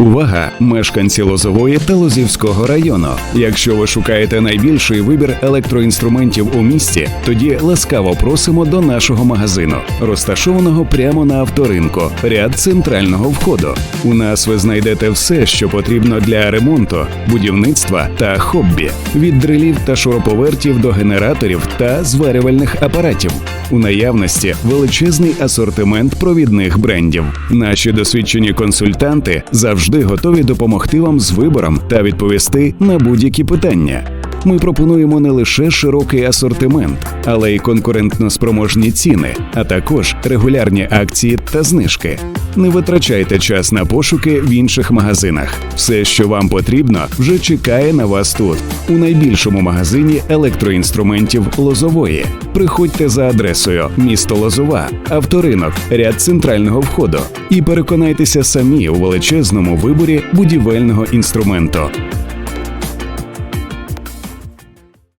Увага, мешканці Лозової та Лозівського району. Якщо ви шукаєте найбільший вибір електроінструментів у місті, тоді ласкаво просимо до нашого магазину, розташованого прямо на авторинку, ряд центрального входу. У нас ви знайдете все, що потрібно для ремонту, будівництва та хобі, від дрилів та шуруповертів до генераторів та зварювальних апаратів. У наявності величезний асортимент провідних брендів. Наші досвідчені консультанти завжди готові допомогти вам з вибором та відповісти на будь-які питання. Ми пропонуємо не лише широкий асортимент, але й конкурентно спроможні ціни, а також регулярні акції та знижки. Не витрачайте час на пошуки в інших магазинах. Все, що вам потрібно, вже чекає на вас тут, у найбільшому магазині електроінструментів Лозової. Приходьте за адресою місто Лозова, авторинок, ряд центрального входу і переконайтеся самі у величезному виборі будівельного інструменту.